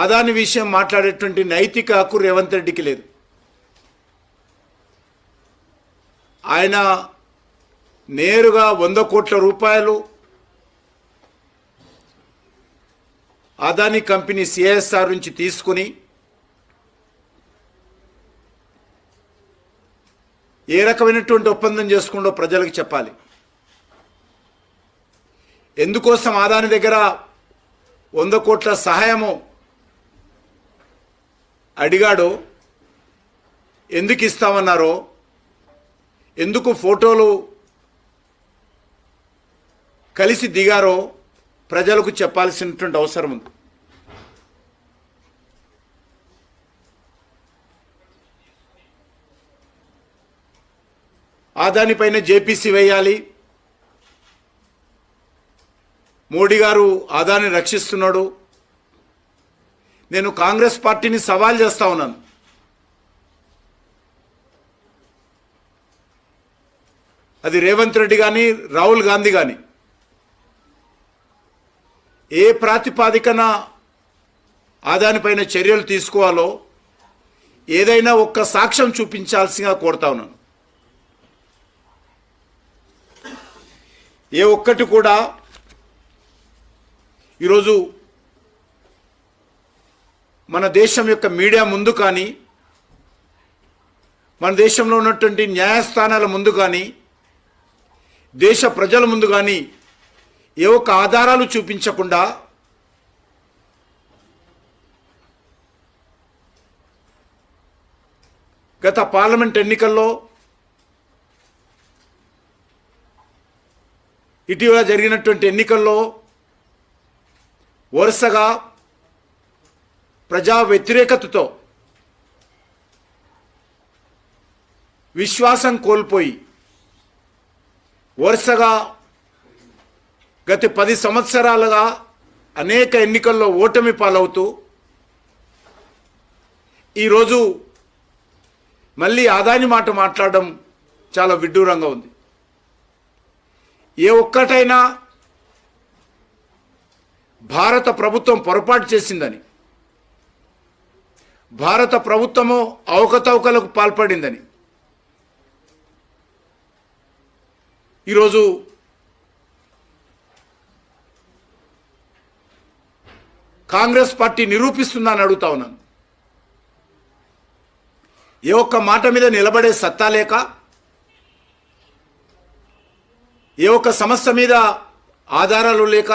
ఆదాని విషయం మాట్లాడేటువంటి నైతిక హక్కు రేవంత్ రెడ్డికి లేదు. ఆయన నేరుగా వంద కోట్ల రూపాయలు అదాని కంపెనీ సిఎస్ఆర్ నుంచి తీసుకుని ఏ రకమైనటువంటి ఒప్పందం చేసుకుండో ప్రజలకు చెప్పాలి. ఎందుకోసం ఆదాని దగ్గర వంద కోట్ల సహాయము అడిగాడో ఎందుకు ఇస్తామన్నారో? ఎందుకు ఫోటోలు కలిసి దిగారో ప్రజలకు చెప్పాల్సినటువంటి అవసరం ఉంది. ఆ దానిపైన జేపీసీ వేయాలి. మోడీ గారు ఆదాన్ని రక్షిస్తున్నాడు. నేను కాంగ్రెస్ పార్టీని సవాల్ చేస్తా ఉన్నాను. అది రేవంత్ రెడ్డి కానీ రాహుల్ గాంధీ కానీ ఏ ప్రాతిపాదికన ఆదానిపైన చర్యలు తీసుకోవాలో ఏదైనా ఒక్క సాక్ష్యం చూపించాల్సిందిగా కోరుతా ఉన్నాను. ఏ ఒక్కటి కూడా ఈరోజు మన దేశం యొక్క మీడియా ముందు కానీ మన దేశంలో ఉన్నటువంటి న్యాయస్థానాల ముందు కానీ దేశ ప్రజల ముందు కానీ ఏ ఒక్క ఆధారాలు చూపించకుండా గత పార్లమెంట్ ఎన్నికల్లో ఇటీవల జరిగినటువంటి ఎన్నికల్లో వరుసగా ప్రజా వ్యతిరేకతతో విశ్వాసం కోల్పోయి వరుసగా గత పది సంవత్సరాలుగా అనేక ఎన్నికల్లో ఓటమి పాలవుతూ ఈరోజు మళ్ళీ ఆదాని మాట మాట్లాడడం చాలా విడ్డూరంగా ఉంది. ఏ ఒక్కటైనా భారత ప్రభుత్వం పొరపాటు చేసిందని భారత ప్రభుత్వము అవకతవకలకు పాల్పడిందని. ఈరోజు కాంగ్రెస్ పార్టీ నిరూపిస్తుందని అడుగుతా ఉన్నాను. ఏ ఒక్క మాట మీద నిలబడే సత్తా లేక ఏ ఒక్క సమస్య మీద ఆధారాలు లేక